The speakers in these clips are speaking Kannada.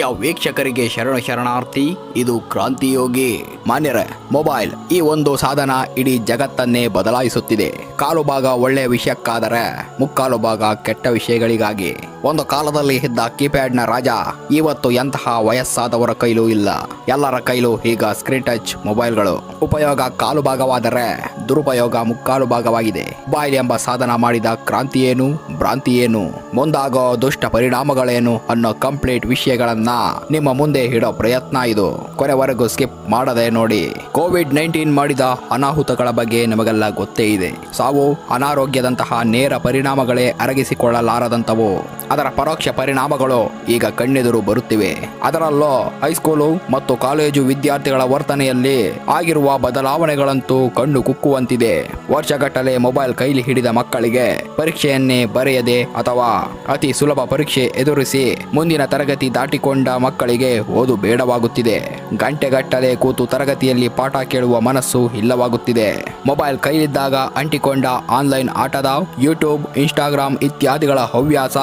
ಪ್ರಿಯ ವೀಕ್ಷಕರಿಗೆ ಶರಣ ಶರಣಾರ್ಥಿ, ಇದು ಕ್ರಾಂತಿಯೋಗಿ. ಮಾನ್ಯರ, ಮೊಬೈಲ್ ಈ ಒಂದು ಸಾಧನ ಇಡೀ ಜಗತ್ತನ್ನೇ ಬದಲಾಯಿಸುತ್ತಿದೆ. ಕಾಲು ಭಾಗ ಒಳ್ಳೆಯ ವಿಷಯಕ್ಕಾದರೆ, ಮುಕ್ಕಾಲು ಭಾಗ ಕೆಟ್ಟ ವಿಷಯಗಳಿಗಾಗಿ. ಒಂದು ಕಾಲದಲ್ಲಿ ಇದ್ದ ಕೀಪ್ಯಾಡ್ನ ರಾಜ, ಇವತ್ತು ಎಂತಹ ವಯಸ್ಸಾದವರ ಕೈಲೂ ಇಲ್ಲ. ಎಲ್ಲರ ಕೈಲೂ ಈಗ ಸ್ಕ್ರೀನ್ ಟಚ್ ಮೊಬೈಲ್ಗಳು ಉಪಯೋಗ ಕಾಲು ಭಾಗವಾದರೆ ದುರುಪಯೋಗ ಮುಕ್ಕಾಲು ಭಾಗವಾಗಿದೆ. ಮೊಬೈಲ್ ಎಂಬ ಸಾಧನ ಮಾಡಿದ ಕ್ರಾಂತಿ ಏನು, ಭ್ರಾಂತಿ ಏನು, ಮುಂದಾಗೋ ದುಷ್ಟ ಪರಿಣಾಮಗಳೇನು ಅನ್ನೋ ಕಂಪ್ಲೀಟ್ ವಿಷಯಗಳನ್ನ ನಿಮ್ಮ ಮುಂದೆ ಇಡೋ ಪ್ರಯತ್ನ ಇದು. ಕೊನೆವರೆಗೂ ಸ್ಕಿಪ್ ಮಾಡದೆ ನೋಡಿ. ಕೋವಿಡ್ ನೈನ್ಟೀನ್ ಮಾಡಿದ ಅನಾಹುತಗಳ ಬಗ್ಗೆ ನಮಗೆಲ್ಲ ಗೊತ್ತೇ ಇದೆ. ಸಾವು ಅನಾರೋಗ್ಯದಂತಹ ನೇರ ಪರಿಣಾಮಗಳೇ ಅರಗಿಸಿಕೊಳ್ಳಲಾರದಂತವು ಅದರ ಪರೋಕ್ಷ ಪರಿಣಾಮಗಳು ಈಗ ಕಣ್ಣೆದುರು ಬರುತ್ತಿವೆ. ಅದರಲ್ಲೂ ಹೈಸ್ಕೂಲು ಮತ್ತು ಕಾಲೇಜು ವಿದ್ಯಾರ್ಥಿಗಳ ವರ್ತನೆಯಲ್ಲಿ ಆಗಿರುವ ಬದಲಾವಣೆಗಳಂತೂ ಕಣ್ಣು ಕುಕ್ಕುವಂತಿದೆ. ವರ್ಷಗಟ್ಟಲೆ ಮೊಬೈಲ್ ಕೈಲಿ ಹಿಡಿದ ಮಕ್ಕಳಿಗೆ ಪರೀಕ್ಷೆಯನ್ನೇ ಬರೆಯದೆ ಅಥವಾ ಅತಿ ಸುಲಭ ಪರೀಕ್ಷೆ ಎದುರಿಸಿ ಮುಂದಿನ ತರಗತಿ ದಾಟಿಕೊಂಡ ಮಕ್ಕಳಿಗೆ ಓದು ಬೇಡವಾಗುತ್ತಿದೆ. ಗಂಟೆಗಟ್ಟಲೆ ಕೂತು ತರಗತಿಯಲ್ಲಿ ಪಾಠ ಕೇಳುವ ಮನಸ್ಸು ಇಲ್ಲವಾಗುತ್ತಿದೆ. ಮೊಬೈಲ್ ಕೈಲಿದ್ದಾಗ ಅಂಟಿಕೊಂಡ ಆನ್ಲೈನ್ ಆಟದ ಯೂಟ್ಯೂಬ್, ಇನ್ಸ್ಟಾಗ್ರಾಮ್ ಇತ್ಯಾದಿಗಳ ಹವ್ಯಾಸ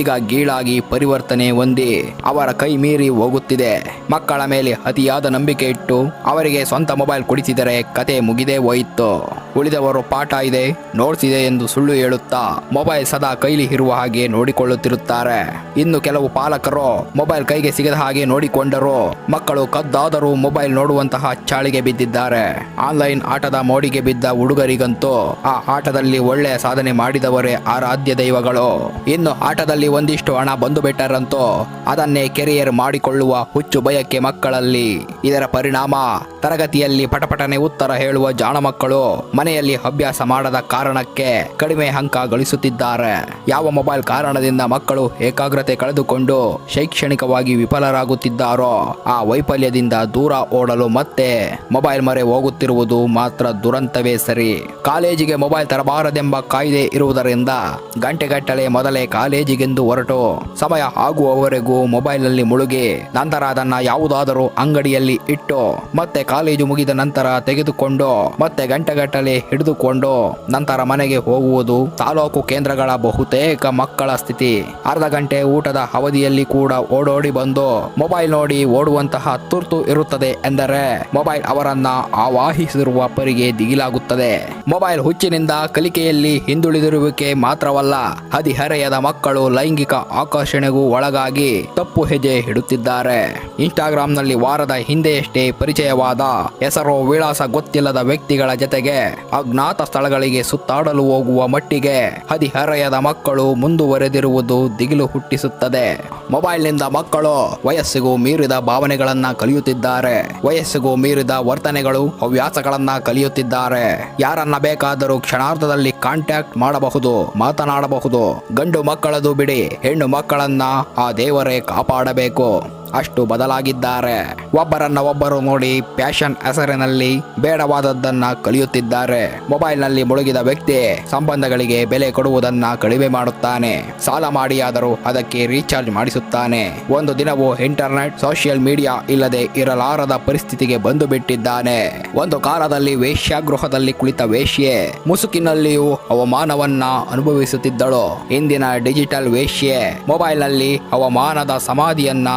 ಈಗ ಗೀಳಾಗಿ ಪರಿವರ್ತನೆ ಹೊಂದಿ ಅವರ ಕೈ ಮೀರಿ ಹೋಗುತ್ತಿದೆ. ಮಕ್ಕಳ ಮೇಲೆ ಅತಿಯಾದ ನಂಬಿಕೆ ಇಟ್ಟು ಅವರಿಗೆ ಸ್ವಂತ ಮೊಬೈಲ್ ಕೊಡಿಸಿದರೆ ಕತೆ ಮುಗಿದೇ ಹೋಯಿತು. ಉಳಿದವರು ಪಾಠ ಇದೆ ನೋಟ್ಸ್ ಇದೆ ಎಂದು ಸುಳ್ಳು ಹೇಳುತ್ತಾ ಮೊಬೈಲ್ ಸದಾ ಕೈಲಿ ಇರುವ ಹಾಗೆ ನೋಡಿಕೊಳ್ಳುತ್ತಿರುತ್ತಾರೆ. ಇನ್ನು ಕೆಲವು ಪಾಲಕರು ಮೊಬೈಲ್ ಕೈಗೆ ಸಿಗದ ಹಾಗೆ ನೋಡಿಕೊಂಡರು. ಮಕ್ಕಳು ಕದ್ದಾದರೂ ಮೊಬೈಲ್ ನೋಡುವಂತಹ ಚಾಳಿಗೆ ಬಿದ್ದಿದ್ದಾರೆ. ಆನ್ಲೈನ್ ಆಟದ ಮೋಡಿಗೆ ಬಿದ್ದ ಹುಡುಗರಿಗಂತೂ ಆ ಆಟದಲ್ಲಿ ಒಳ್ಳೆಯ ಸಾಧನೆ ಮಾಡಿದವರೇ ಆರಾಧ್ಯ ದೈವಗಳು. ಇನ್ನು ಆಟದಲ್ಲಿ ಒಂದಿಷ್ಟು ಹಣ ಬಂದು ಬಿಟ್ಟರಂತೂ ಅದನ್ನೇ ಕೆರಿಯರ್ ಮಾಡಿಕೊಳ್ಳುವ ಹುಚ್ಚು ಬಯಕೆ ಮಕ್ಕಳಲ್ಲಿ. ಇದರ ಪರಿಣಾಮ ತರಗತಿಯಲ್ಲಿ ಪಟಪಟನೆ ಉತ್ತರ ಹೇಳುವ ಜಾಣ ಮಕ್ಕಳು ಮನೆಯಲ್ಲಿ ಅಭ್ಯಾಸ ಮಾಡದ ಕಾರಣಕ್ಕೆ ಕಡಿಮೆ ಅಂಕ ಗಳಿಸುತ್ತಿದ್ದಾರೆ. ಯಾವ ಮೊಬೈಲ್ ಕಾರಣದಿಂದ ಮಕ್ಕಳು ಏಕಾಗ್ರತೆ ಕಳೆದುಕೊಂಡು ಶೈಕ್ಷಣಿಕವಾಗಿ ವಿಫಲರಾಗುತ್ತಿದ್ದಾರೋ, ಆ ವೈಫಲ್ಯದಿಂದ ದೂರ ಓಡಲು ಮತ್ತೆ ಮೊಬೈಲ್ ಮರೆ ಹೋಗುತ್ತಿರುವುದು ಮಾತ್ರ ದುರಂತವೇ ಸರಿ. ಕಾಲೇಜಿಗೆ ಮೊಬೈಲ್ ತರಬಾರದೆಂಬ ಕಾಯ್ದೆ ಇರುವುದರಿಂದ ಗಂಟೆಗಟ್ಟಲೆ ಮೊದಲೇ ಕಾಲೇಜಿಗೆಂದು ಹೊರಟು. ಸಮಯ ಆಗುವವರೆಗೂ ಮೊಬೈಲ್ನಲ್ಲಿ ಮುಳುಗಿ ನಂತರ ಅದನ್ನ ಯಾವುದಾದರೂ ಅಂಗಡಿಯಲ್ಲಿ ಇಟ್ಟು, ಮತ್ತೆ ಕಾಲೇಜು ಮುಗಿದ ನಂತರ ತೆಗೆದುಕೊಂಡು, ಮತ್ತೆ ಗಂಟೆಗಟ್ಟಲೆ ಹಿಡಿದುಕೊಂಡು ನಂತರ ಮನೆಗೆ ಹೋಗುವುದು ತಾಲೂಕು ಕೇಂದ್ರಗಳ ಬಹುತೇಕ ಮಕ್ಕಳ ಸ್ಥಿತಿ. ಅರ್ಧ ಗಂಟೆ ಊಟದ ಅವಧಿಯಲ್ಲಿ ಕೂಡ ಓಡೋಡಿ ಬಂದು ಮೊಬೈಲ್ ನೋಡಿ ಓಡುವಂತಹ ತುರ್ತು ಇರುತ್ತದೆ ಎಂದರೆ ಮೊಬೈಲ್ ಅವರನ್ನ ಆವಾಹಿಸಿರುವ ಪರಿಗೆ ದಿಗಿಲಾಗುತ್ತದೆ. ಮೊಬೈಲ್ ಹುಚ್ಚಿನಿಂದ ಕಲಿಕೆಯಲ್ಲಿ ಹಿಂದುಳಿದಿರುವಿಕೆ ಮಾತ್ರವಲ್ಲ ಹದಿಹರೆಯದ ಮಕ್ಕಳು ಲೈಂಗಿಕ ಆಕರ್ಷಣೆಗೂ ಒಳಗಾಗಿ ತಪ್ಪು ಹೆಜ್ಜೆ ಇಡುತ್ತಿದ್ದಾರೆ. ಇನ್ಸ್ಟಾಗ್ರಾಂನಲ್ಲಿ ವಾರದ ಹಿಂದೆಯಷ್ಟೇ ಪರಿಚಯವಾದ ಹೆಸರು ವಿಳಾಸ ಗೊತ್ತಿಲ್ಲದ ವ್ಯಕ್ತಿಗಳ ಜೊತೆಗೆ ಅಜ್ಞಾತ ಸ್ಥಳಗಳಿಗೆ ಸುತ್ತಾಡಲು ಹೋಗುವ ಮಟ್ಟಿಗೆ ಹದಿಹರೆಯದ ಮಕ್ಕಳು ಮುಂದುವರೆದಿರುವುದು ದಿಗಿಲು ಹುಟ್ಟಿಸುತ್ತದೆ. ಮೊಬೈಲ್ನಿಂದ ಮಕ್ಕಳು ವಯಸ್ಸಿಗೂ ಮೀರಿದ ಭಾವನೆಗಳನ್ನ ಕಲಿಯುತ್ತಿದ್ದಾರೆ. ವಯಸ್ಸಿಗೂ ಮೀರಿದ ವರ್ತನೆಗಳು ಹವ್ಯಾಸಗಳನ್ನ ಕಲಿಯುತ್ತಿದ್ದಾರೆ. ಯಾರನ್ನ ಬೇಕಾದರೂ ಕ್ಷಣಾರ್ಧದಲ್ಲಿ ಕಾಂಟ್ಯಾಕ್ಟ್ ಮಾಡಬಹುದು, ಮಾತನಾಡಬಹುದು. ಗಂಡು ಮಕ್ಕಳದು ಬಿಡಿ, ಹೆಣ್ಣು ಮಕ್ಕಳನ್ನ ಆ ದೇವರೇ ಕಾಪಾಡಬೇಕು. ಅಷ್ಟು ಬದಲಾಗಿದ್ದಾರೆ. ಒಬ್ಬರನ್ನ ಒಬ್ಬರು ನೋಡಿ ಫ್ಯಾಷನ್ ಹೆಸರಿನಲ್ಲಿ ಬೇಡವಾದದ್ದನ್ನ ಕಲಿಯುತ್ತಿದ್ದಾರೆ. ಮೊಬೈಲ್ನಲ್ಲಿ ಮುಳುಗಿದ ವ್ಯಕ್ತಿ ಸಂಬಂಧಗಳಿಗೆ ಬೆಲೆ ಕೊಡುವುದನ್ನ ಕಡಿಮೆ ಮಾಡುತ್ತಾನೆ. ಸಾಲ ಮಾಡಿಯಾದರೂ ಅದಕ್ಕೆ ರೀಚಾರ್ಜ್ ಮಾಡಿಸುತ್ತಾನೆ. ಒಂದು ದಿನವೂ ಇಂಟರ್ನೆಟ್, ಸೋಷಿಯಲ್ ಮೀಡಿಯಾ ಇಲ್ಲದೆ ಇರಲಾರದ ಪರಿಸ್ಥಿತಿಗೆ ಬಂದು ಬಿಟ್ಟಿದ್ದಾನೆ ಒಂದು ಕಾಲದಲ್ಲಿ ವೇಶ್ಯಾಗೃಹದಲ್ಲಿ ಕುಳಿತ ವೇಶ್ಯೆ, ಮುಸುಕಿನಲ್ಲಿಯೂ ಅವಮಾನವನ್ನ ಅನುಭವಿಸುತ್ತಿದ್ದಳು. ಇಂದಿನ ಡಿಜಿಟಲ್ ವೇಶ್ಯೆ, ಮೊಬೈಲ್ನಲ್ಲಿ ಅವಮಾನದ ಸಮಾಧಿಯನ್ನ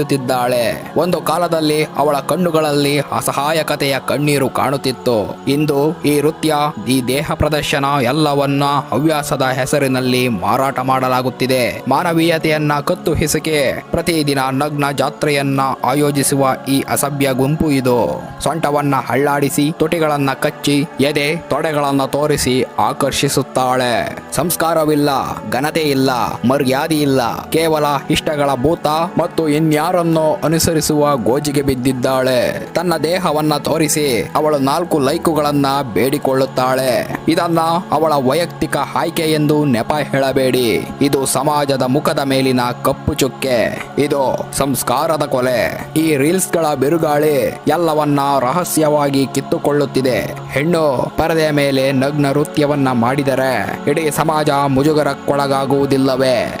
ಅಗೆಯುತ್ತಿದ್ದಾಳೆ ಒಂದು ಕಾಲದಲ್ಲಿ ಅವಳ ಕಣ್ಣುಗಳಲ್ಲಿ ಅಸಹಾಯಕತೆಯ ಕಣ್ಣೀರು ಕಾಣುತ್ತಿತ್ತು. ಇಂದು ಈ ನೃತ್ಯ, ಈ ದೇಹ ಪ್ರದರ್ಶನ ಎಲ್ಲವನ್ನ ಹವ್ಯಾಸದ ಹೆಸರಿನಲ್ಲಿ ಮಾರಾಟ ಮಾಡಲಾಗುತ್ತಿದೆ. ಮಾನವೀಯತೆಯನ್ನ ಕತ್ತು ಹಿಸುಕೆ ಪ್ರತಿದಿನ ನಗ್ನ ಜಾತ್ರೆಯನ್ನ ಆಯೋಜಿಸುವ ಈ ಅಸಭ್ಯ ಗುಂಪು ಇದು. ಸೊಂಟವನ್ನ ಹಳ್ಳಾಡಿಸಿ ತುಟಿಗಳನ್ನ ಕಚ್ಚಿ, ಎದೆ ತೊಡೆಗಳನ್ನ ತೋರಿಸಿ ಆಕರ್ಷಿಸುತ್ತಾಳೆ. ಸಂಸ್ಕಾರವಿಲ್ಲ ಘನತೆ ಇಲ್ಲ ಮರ್ಯಾದೆ ಇಲ್ಲ ಕೇವಲ ಇಷ್ಟಗಳ ಭೂತ ಮತ್ತು ಇನ್ಯಾರನ್ನೋ ಅನುಸರಿಸುವ ಗೋಜಿಗೆ ಬಿದ್ದಿದ್ದಾಳೆ. ತನ್ನ ದೇಹವನ್ನ ತೋರಿಸಿ ಅವಳು ನಾಲ್ಕು ಲೈಕುಗಳನ್ನ ಬೇಡಿಕೊಳ್ಳುತ್ತಾಳೆ. ಇದನ್ನ ಅವಳ ವೈಯಕ್ತಿಕ ಆಯ್ಕೆ ಎಂದು ನೆಪ ಹೇಳಬೇಡಿ. ಇದು ಸಮಾಜದ ಮುಖದ ಮೇಲಿನ ಕಪ್ಪು ಚುಕ್ಕೆ. ಇದು ಸಂಸ್ಕಾರದ ಕೊಲೆ. ಈ ರೀಲ್ಸ್ಗಳ ಬಿರುಗಾಳಿ ಎಲ್ಲವನ್ನ ರಹಸ್ಯವಾಗಿ ಕಿತ್ತುಕೊಳ್ಳುತ್ತಿದೆ. ಹೆಣ್ಣು ಪರದೆಯ ಮೇಲೆ ನಗ್ನ ನೃತ್ಯವನ್ನ ಮಾಡಿದರೆ ಇಡೀ ಸಮಾಜ ಮುಜುಗರಕ್ಕೊಳಗಾಗುವುದಿಲ್ಲವೇ?